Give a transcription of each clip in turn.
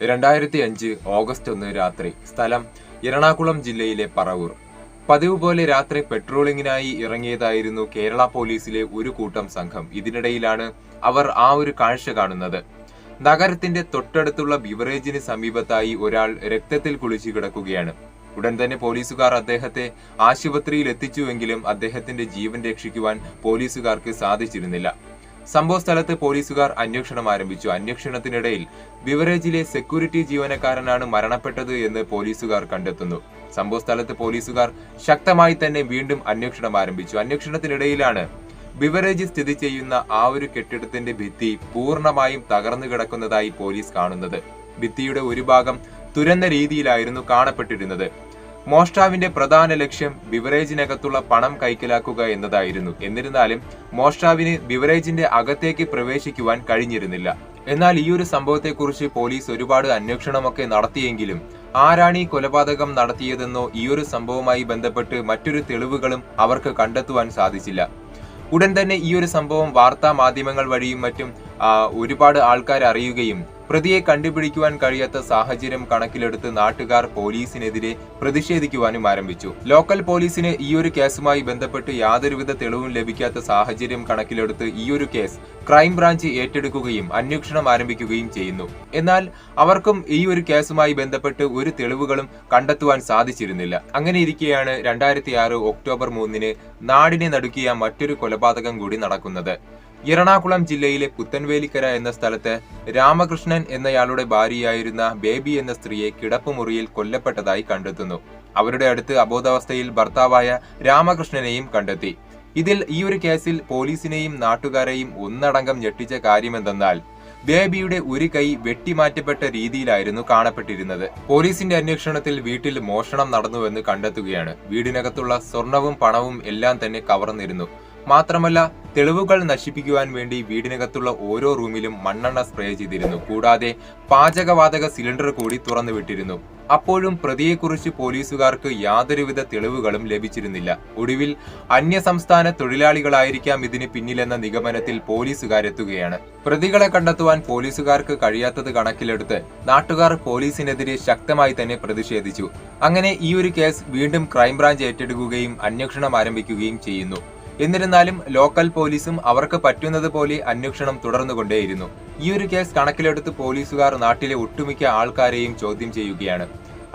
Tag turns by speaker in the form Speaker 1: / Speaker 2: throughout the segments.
Speaker 1: രണ്ടായിരത്തി അഞ്ച് ഓഗസ്റ്റ് ഒന്ന് രാത്രി. സ്ഥലം എറണാകുളം ജില്ലയിലെ പറവൂർ. പതിവ് പോലെ രാത്രി പെട്രോളിങ്ങിനായി ഇറങ്ങിയതായിരുന്നു കേരള പോലീസിലെ ഒരു കൂട്ടം സംഘം. ഇതിനിടയിലാണ് അവർ ആ ഒരു കാഴ്ച കാണുന്നത്. നഗരത്തിന്റെ തൊട്ടടുത്തുള്ള ബിവറേജിന് സമീപത്തായി ഒരാൾ രക്തത്തിൽ കുളിച്ചു കിടക്കുകയാണ്. ഉടൻ തന്നെ പോലീസുകാർ അദ്ദേഹത്തെ ആശുപത്രിയിൽ എത്തിച്ചുവെങ്കിലും അദ്ദേഹത്തിന്റെ ജീവൻ രക്ഷിക്കുവാൻ പോലീസുകാർക്ക് സാധിച്ചിരുന്നില്ല. സംഭവ സ്ഥലത്ത് പോലീസുകാർ അന്വേഷണം ആരംഭിച്ചു. അന്വേഷണത്തിനിടയിൽ ബിവറേജിലെ സെക്യൂരിറ്റി ജീവനക്കാരനാണ് മരണപ്പെട്ടത് എന്ന് പോലീസുകാർ കണ്ടെത്തുന്നു. സംഭവ സ്ഥലത്ത് പോലീസുകാർ ശക്തമായി തന്നെ വീണ്ടും അന്വേഷണം ആരംഭിച്ചു. അന്വേഷണത്തിനിടയിലാണ് ബിവറേജ് സ്ഥിതി ചെയ്യുന്ന ആ ഒരു കെട്ടിടത്തിന്റെ ഭിത്തി പൂർണമായും തകർന്നു കിടക്കുന്നതായി പോലീസ് കാണുന്നത്. ഭിത്തിയുടെ ഒരു ഭാഗം തുരന്ന രീതിയിലായിരുന്നു കാണപ്പെട്ടിരുന്നത്. മോഷ്ടാവിന്റെ പ്രധാന ലക്ഷ്യം ബിവറേജിനകത്തുള്ള പണം കൈക്കലാക്കുക എന്നതായിരുന്നു. എന്നിരുന്നാലും മോഷ്ടാവിന് ബിവറേജിന്റെ അകത്തേക്ക് പ്രവേശിക്കുവാൻ കഴിഞ്ഞിരുന്നില്ല. എന്നാൽ ഈ ഒരു സംഭവത്തെക്കുറിച്ച് പോലീസ് ഒരുപാട് അന്വേഷണമൊക്കെ നടത്തിയെങ്കിലും ആരാണ് ഈ കൊലപാതകം നടത്തിയതെന്നോ ഈ ഒരു സംഭവവുമായി ബന്ധപ്പെട്ട് മറ്റൊരു തെളിവുകളും അവർക്ക് കണ്ടെത്തുവാൻ സാധിച്ചില്ല. ഉടൻ തന്നെ ഈ ഒരു സംഭവം വാർത്താ മാധ്യമങ്ങൾ വഴിയും മറ്റും ഒരുപാട് ആൾക്കാർ അറിയുകയും പ്രതിയെ കണ്ടുപിടിക്കുവാൻ കഴിയാത്ത സാഹചര്യം കണക്കിലെടുത്ത് നാട്ടുകാർ പോലീസിനെതിരെ പ്രതിഷേധിക്കുവാനും ആരംഭിച്ചു. ലോക്കൽ പോലീസിന് ഈ ഒരു കേസുമായി ബന്ധപ്പെട്ട് യാതൊരുവിധ തെളിവും ലഭിക്കാത്ത സാഹചര്യം കണക്കിലെടുത്ത് ഈ ഒരു കേസ് ക്രൈംബ്രാഞ്ച് ഏറ്റെടുക്കുകയും അന്വേഷണം ആരംഭിക്കുകയും ചെയ്യുന്നു. എന്നാൽ അവർക്കും ഈ ഒരു കേസുമായി ബന്ധപ്പെട്ട് ഒരു തെളിവുകളും കണ്ടെത്തുവാൻ സാധിച്ചിരുന്നില്ല. അങ്ങനെ ഇരിക്കെയാണ് രണ്ടായിരത്തി ആറ് ഒക്ടോബർ മൂന്നിന് നാടിനെ നടുക്കിയ മറ്റൊരു കൊലപാതകം കൂടി നടക്കുന്നത്. എറണാകുളം ജില്ലയിലെ പുത്തൻവേലിക്കര എന്ന സ്ഥലത്ത് രാമകൃഷ്ണൻ എന്നയാളുടെ ഭാര്യയായിരുന്ന ബേബി എന്ന സ്ത്രീയെ കിടപ്പുമുറിയിൽ കൊല്ലപ്പെട്ടതായി കണ്ടെത്തുന്നു. അവരുടെ അടുത്ത് അബോധാവസ്ഥയിൽ ഭർത്താവായ രാമകൃഷ്ണനെയും കണ്ടെത്തി. ഇതിൽ ഈ ഒരു കേസിൽ പോലീസിനെയും നാട്ടുകാരെയും ഒന്നടങ്കം ഞെട്ടിച്ച കാര്യമെന്തെന്നാൽ ബേബിയുടെ ഒരു കൈ വെട്ടിമാറ്റപ്പെട്ട രീതിയിലായിരുന്നു കാണപ്പെട്ടിരുന്നത്. പോലീസിന്റെ അന്വേഷണത്തിൽ വീട്ടിൽ മോഷണം നടന്നുവെന്ന് കണ്ടെത്തുകയാണ്. വീടിനകത്തുള്ള സ്വർണവും പണവും എല്ലാം തന്നെ കവർന്നിരുന്നു. മാത്രമല്ല തെളിവുകൾ നശിപ്പിക്കുവാൻ വേണ്ടി വീടിനകത്തുള്ള ഓരോ റൂമിലും മണ്ണെണ്ണ സ്പ്രേ ചെയ്തിരുന്നു. കൂടാതെ പാചകവാതക സിലിണ്ടർ കൂടി തുറന്നു വിട്ടിരുന്നു അപ്പോഴും പ്രതിയെക്കുറിച്ച് പോലീസുകാർക്ക് യാതൊരുവിധ തെളിവുകളും ലഭിച്ചിരുന്നില്ല. ഒടുവിൽ അന്യസംസ്ഥാന തൊഴിലാളികളായിരിക്കാം ഇതിന് പിന്നിലെന്ന നിഗമനത്തിൽ പോലീസുകാരെത്തുകയാണ്. പ്രതികളെ കണ്ടെത്തുവാൻ പോലീസുകാർക്ക് കഴിയാത്തത് കണക്കിലെടുത്ത് നാട്ടുകാർ പോലീസിനെതിരെ ശക്തമായി തന്നെ പ്രതിഷേധിച്ചു. അങ്ങനെ ഈ ഒരു കേസ് വീണ്ടും ക്രൈംബ്രാഞ്ച് ഏറ്റെടുക്കുകയും അന്വേഷണം ആരംഭിക്കുകയും ചെയ്യുന്നു. എന്നിരുന്നാലും ലോക്കൽ പോലീസും അവർക്ക് പറ്റുന്നത് പോലെ അന്വേഷണം തുടർന്നുകൊണ്ടേയിരുന്നു. ഈ ഒരു കേസ് കണക്കിലെടുത്ത് പോലീസുകാർ നാട്ടിലെ ഒട്ടുമിക്ക ആൾക്കാരെയും ചോദ്യം ചെയ്യുകയാണ്.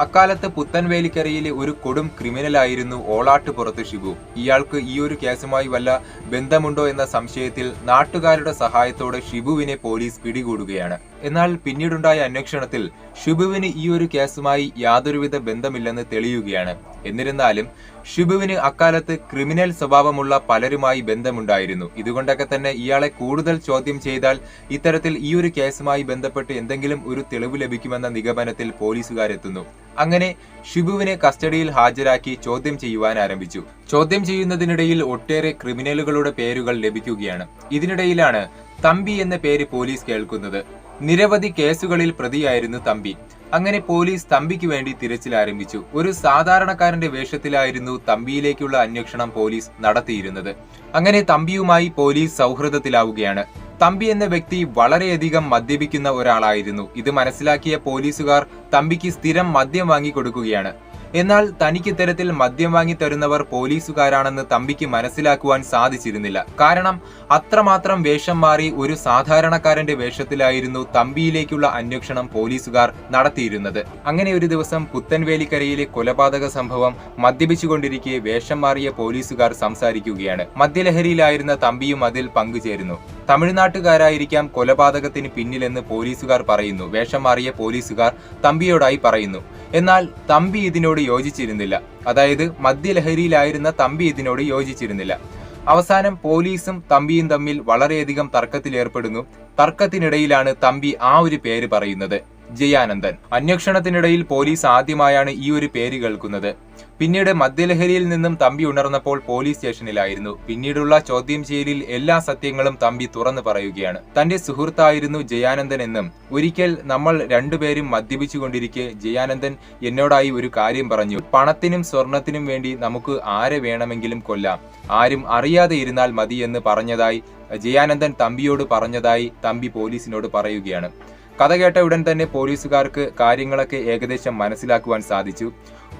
Speaker 1: അക്കാലത്ത് പുത്തൻവേലിക്കരയിലെ ഒരു കൊടും ക്രിമിനലായിരുന്നു ഓളാട്ടുപുറത്ത് ഷിബു. ഇയാൾക്ക് ഈ ഒരു കേസുമായി വല്ല ബന്ധമുണ്ടോ എന്ന സംശയത്തിൽ നാട്ടുകാരുടെ സഹായത്തോടെ ഷിബുവിനെ പോലീസ് പിടികൂടുകയാണ്. എന്നാൽ പിന്നീടുണ്ടായ അന്വേഷണത്തിൽ ഷിബുവിന് ഈ ഒരു കേസുമായി യാതൊരുവിധ ബന്ധമില്ലെന്ന് തെളിയുകയാണ്. എന്നിരുന്നാലും ഷിബുവിന് അക്കാലത്ത് ക്രിമിനൽ സ്വഭാവമുള്ള പലരുമായി ബന്ധമുണ്ടായിരുന്നു. ഇതുകൊണ്ടൊക്കെ തന്നെ ഇയാളെ കൂടുതൽ ചോദ്യം ചെയ്താൽ ഇത്തരത്തിൽ ഈ ഒരു കേസുമായി ബന്ധപ്പെട്ട് എന്തെങ്കിലും ഒരു തെളിവ് ലഭിക്കുമെന്ന നിഗമനത്തിൽ പോലീസുകാരെത്തുന്നു. അങ്ങനെ ഷിബുവിനെ കസ്റ്റഡിയിൽ ഹാജരാക്കി ചോദ്യം ചെയ്യുവാൻ ആരംഭിച്ചു. ചോദ്യം ചെയ്യുന്നതിനിടയിൽ ഒട്ടേറെ ക്രിമിനലുകളുടെ പേരുകൾ ലഭിക്കുകയാണ്. ഇതിനിടയിലാണ് തമ്പി എന്ന പേര് പോലീസ് കേൾക്കുന്നത്. നിരവധി കേസുകളിൽ പ്രതിയായിരുന്നു തമ്പി. അങ്ങനെ പോലീസ് തമ്പിക്ക് വേണ്ടി തിരച്ചിൽ ആരംഭിച്ചു. ഒരു സാധാരണക്കാരന്റെ വേഷത്തിലായിരുന്നു തമ്പിയിലേക്കുള്ള അന്വേഷണം പോലീസ് നടത്തിയിരുന്നത്. അങ്ങനെ തമ്പിയുമായി പോലീസ് സൗഹൃദത്തിലാവുകയാണ്. തമ്പി എന്ന വ്യക്തി വളരെയധികം മദ്യപിക്കുന്ന ഒരാളായിരുന്നു. ഇത് മനസ്സിലാക്കിയ പോലീസുകാർ തമ്പിക്ക് സ്ഥിരം മദ്യം വാങ്ങിക്കൊടുക്കുകയാണ്. എന്നാൽ തനിക്ക് ഇത്തരത്തിൽ മദ്യം വാങ്ങി തരുന്നവർ പോലീസുകാരാണെന്ന് തമ്പിക്ക് മനസ്സിലാക്കുവാൻ സാധിച്ചിരുന്നില്ല. കാരണം അത്രമാത്രം വേഷം മാറി ഒരു സാധാരണക്കാരന്റെ വേഷത്തിലായിരുന്നു തമ്പിയിലേക്കുള്ള അന്വേഷണം പോലീസുകാർ നടത്തിയിരുന്നത്. അങ്ങനെ ഒരു ദിവസം പുത്തൻവേലിക്കരയിലെ കൊലപാതക സംഭവം മദ്യപിച്ചുകൊണ്ടിരിക്കെ വേഷം മാറിയ പോലീസുകാർ സംസാരിക്കുകയാണ്. മദ്യലഹരിയിലായിരുന്ന തമ്പിയും അതിൽ പങ്കുചേരുന്നു. തമിഴ്നാട്ടുകാരായിരിക്കാം കൊലപാതകത്തിന് പിന്നിലെന്ന് പോലീസുകാർ പറയുന്നു. വേഷം മാറിയ പോലീസുകാർ തമ്പിയോടായി പറയുന്നു. എന്നാൽ തമ്പി ഇതിനോട് യോജിച്ചിരുന്നില്ല. അതായത് മദ്യലഹരിയിലായിരുന്ന തമ്പി ഇതിനോട് യോജിച്ചിരുന്നില്ല. അവസാനം പോലീസും തമ്പിയും തമ്മിൽ വളരെയധികം തർക്കത്തിലേർപ്പെടുന്നു. തർക്കത്തിനിടയിലാണ് തമ്പി ആ ഒരു പേര് പറയുന്നത്. ജയാനന്ദൻ. അന്വേഷണത്തിനിടയിൽ പോലീസ് ആദ്യമായാണ് ഈ ഒരു പേര് കേൾക്കുന്നത്. പിന്നീട് മദ്യലഹരിയിൽ നിന്നും തമ്പി ഉണർന്നപ്പോൾ പോലീസ് സ്റ്റേഷനിലായിരുന്നു. പിന്നീടുള്ള ചോദ്യം ചെയ്യലിൽ എല്ലാ സത്യങ്ങളും തമ്പി തുറന്നു പറയുകയാണ്. തന്റെ സുഹൃത്തായിരുന്നു ജയാനന്ദൻ എന്നും ഒരിക്കൽ നമ്മൾ രണ്ടുപേരും മദ്യപിച്ചുകൊണ്ടിരിക്കെ ജയാനന്ദൻ എന്നോടായി ഒരു കാര്യം പറഞ്ഞു. പണത്തിനും സ്വർണത്തിനും വേണ്ടി നമുക്ക് ആരെ വേണമെങ്കിലും കൊല്ലാം. ആരും അറിയാതെ ഇരുന്നാൽ മതി എന്ന് പറഞ്ഞതായി ജയാനന്ദൻ തമ്പിയോട് പറഞ്ഞതായി തമ്പി പോലീസിനോട് പറയുകയാണ്. കഥ കേട്ട ഉടൻ തന്നെ പോലീസുകാർക്ക് കാര്യങ്ങളൊക്കെ ഏകദേശം മനസ്സിലാക്കുവാൻ സാധിച്ചു.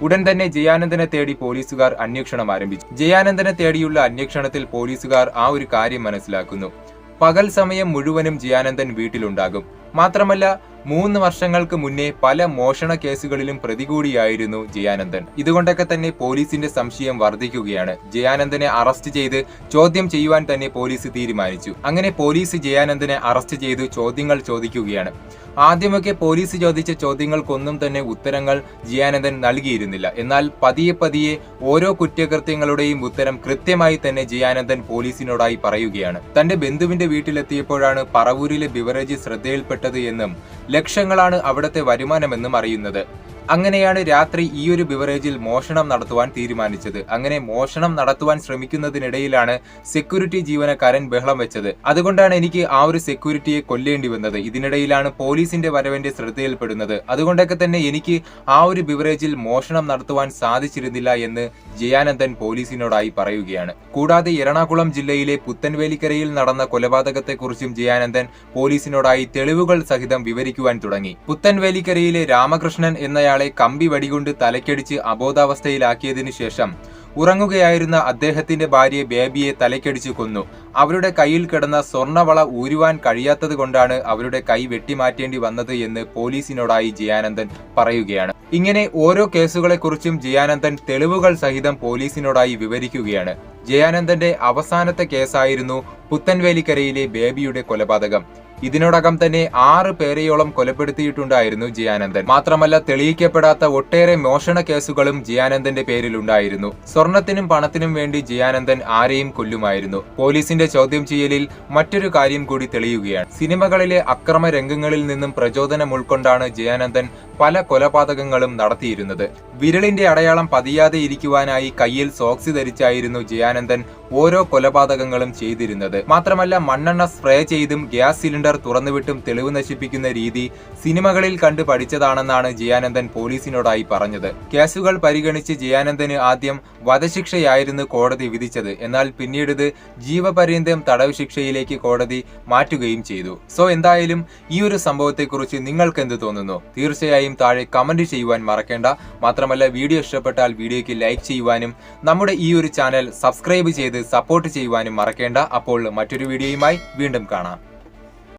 Speaker 1: ഉടൻ തന്നെ ജയാനന്ദനെ തേടി പോലീസുകാർ അന്വേഷണം ആരംഭിച്ചു. ജയാനന്ദനെ തേടിയുള്ള അന്വേഷണത്തിൽ പോലീസുകാർ ആ ഒരു കാര്യം മനസ്സിലാക്കുന്നു. പകൽ സമയം മുഴുവനും ജയാനന്ദൻ വീട്ടിലുണ്ടാകും. മാത്രമല്ല മൂന്ന് വർഷങ്ങൾക്ക് മുന്നേ പല മോഷണ കേസുകളിലും പ്രതികൂടിയായിരുന്നു ജയാനന്ദൻ. ഇതുകൊണ്ടൊക്കെ തന്നെ പോലീസിന്റെ സംശയം വർദ്ധിക്കുകയാണ്. ജയാനന്ദനെ അറസ്റ്റ് ചെയ്ത് ചോദ്യം ചെയ്യുവാൻ തന്നെ പോലീസ് തീരുമാനിച്ചു. അങ്ങനെ പോലീസ് ജയാനന്ദനെ അറസ്റ്റ് ചെയ്ത് ചോദ്യങ്ങൾ ചോദിക്കുകയാണ്. ആദ്യമൊക്കെ പോലീസ് ചോദിച്ച ചോദ്യങ്ങൾക്കൊന്നും തന്നെ ഉത്തരങ്ങൾ ജയാനന്ദൻ നൽകിയിരുന്നില്ല. എന്നാൽ പതിയെ പതിയെ ഓരോ കുറ്റകൃത്യങ്ങളുടെയും ഉത്തരം കൃത്യമായി തന്നെ ജയാനന്ദൻ പോലീസിനോടായി പറയുകയാണ്. തന്റെ ബന്ധുവിന്റെ വീട്ടിലെത്തിയപ്പോഴാണ് പറവൂരിലെ ബിവറേജ് ശ്രദ്ധയിൽപ്പെട്ടത് എന്നും ലക്ഷങ്ങളാണ് അവിടുത്തെ വരുമാനമെന്നും അറിയുന്നത് അങ്ങനെയാണ് രാത്രി ഈ ഒരു ബിവറേജിൽ മോഷണം നടത്തുവാൻ തീരുമാനിച്ചത്. അങ്ങനെ മോഷണം നടത്തുവാൻ ശ്രമിക്കുന്നതിനിടയിലാണ് സെക്യൂരിറ്റി ജീവനക്കാരൻ ബഹളം വെച്ചത്. അതുകൊണ്ടാണ് എനിക്ക് ആ ഒരു സെക്യൂരിറ്റിയെ കൊല്ലേണ്ടി വന്നത്. ഇതിനിടയിലാണ് പോലീസിന്റെ വരവിന്റെ ശ്രദ്ധയിൽപ്പെടുന്നത്. അതുകൊണ്ടൊക്കെ തന്നെ എനിക്ക് ആ ഒരു ബിവറേജിൽ മോഷണം നടത്തുവാൻ സാധിച്ചിരുന്നില്ല എന്ന് ജയാനന്ദൻ പോലീസിനോടായി പറയുകയാണ്. കൂടാതെ എറണാകുളം ജില്ലയിലെ പുത്തൻവേലിക്കരയിൽ നടന്ന കൊലപാതകത്തെക്കുറിച്ചും ജയാനന്ദൻ പോലീസിനോടായി തെളിവുകൾ സഹിതം വിവരിക്കുവാൻ തുടങ്ങി. പുത്തൻവേലിക്കരയിലെ രാമകൃഷ്ണൻ എന്നയാളെ കമ്പി വടികൊണ്ട് തലക്കടിച്ച് അബോധാവസ്ഥയിലാക്കിയതിനു ശേഷം ഉറങ്ങുകയായിരുന്ന അദ്ദേഹത്തിന്റെ ഭാര്യ ബേബിയെ തലക്കടിച്ചു കൊന്നു. അവരുടെ കയ്യിൽ കിടന്ന സ്വർണവള ഊരുവാൻ കഴിയാത്തത് കൊണ്ടാണ് അവരുടെ കൈ വെട്ടിമാറ്റേണ്ടി വന്നത് എന്ന് പോലീസിനോടായി ജയാനന്ദൻ പറയുകയാണ്. ഇങ്ങനെ ഓരോ കേസുകളെക്കുറിച്ചും ജയാനന്ദൻ തെളിവുകൾ സഹിതം പോലീസിനോടായി വിവരിക്കുകയാണ്. ജയാനന്ദന്റെ അവസാനത്തെ കേസായിരുന്നു പുത്തൻവേലിക്കരയിലെ ബേബിയുടെ കൊലപാതകം. ഇതിനോടകം തന്നെ ആറ് പേരെയോളം കൊലപ്പെടുത്തിയിട്ടുണ്ടായിരുന്നു ജയാനന്ദൻ. മാത്രമല്ല തെളിയിക്കപ്പെടാത്ത ഒട്ടേറെ മോഷണ കേസുകളും ജയാനന്ദന്റെ പേരിലുണ്ടായിരുന്നു. സ്വർണത്തിനും പണത്തിനും വേണ്ടി ജയാനന്ദൻ ആരെയും കൊല്ലുമായിരുന്നു. പോലീസിന്റെ ചോദ്യം ചെയ്യലിൽ മറ്റൊരു കാര്യം കൂടി തെളിയുകയാണ്. സിനിമകളിലെ അക്രമ രംഗങ്ങളിൽ നിന്നും പ്രചോദനം ഉൾക്കൊണ്ടാണ് ജയാനന്ദൻ പല കൊലപാതകങ്ങളും നടത്തിയിരുന്നത്. വിരളിന്റെ അടയാളം പതിയാതെ ഇരിക്കുവാനായി കയ്യിൽ സോക്സി ധരിച്ചായിരുന്നു ജയാനന്ദൻ ഓരോ കൊലപാതകങ്ങളും ചെയ്തിരുന്നത്. മാത്രമല്ല മണ്ണെണ്ണ സ്പ്രേ ചെയ്തും ഗ്യാസ് സിലിണ്ടർ തുറന്നുവിട്ടും തെളിവ് നശിപ്പിക്കുന്ന രീതി സിനിമകളിൽ കണ്ട് പഠിച്ചതാണെന്നാണ് ജയാനന്ദൻ പോലീസിനോടായി പറഞ്ഞത്. കേസുകൾ പരിഗണിച്ച് ജയാനന്ദന് ആദ്യം വധശിക്ഷയായിരുന്നു കോടതി വിധിച്ചത്. എന്നാൽ പിന്നീട് ജീവപര്യന്തം തടവ് ശിക്ഷയിലേക്ക് കോടതി മാറ്റുകയും ചെയ്തു. സോ എന്തായാലും ഈ ഒരു സംഭവത്തെക്കുറിച്ച് നിങ്ങൾക്ക് എന്ത് തോന്നുന്നു? തീർച്ചയായും താഴെ കമന്റ് ചെയ്യുവാൻ മറക്കേണ്ട. മാത്രമല്ല വീഡിയോ ഇഷ്ടപ്പെട്ടാൽ വീഡിയോയ്ക്ക് ലൈക്ക് ചെയ്യുവാനും നമ്മുടെ ഈ ഒരു ചാനൽ സബ്സ്ക്രൈബ് ചെയ്ത് സപ്പോർട്ട് ചെയ്യുവാനും മറക്കേണ്ട. അപ്പോൾ മറ്റൊരു വീഡിയോയുമായി വീണ്ടും കാണാം.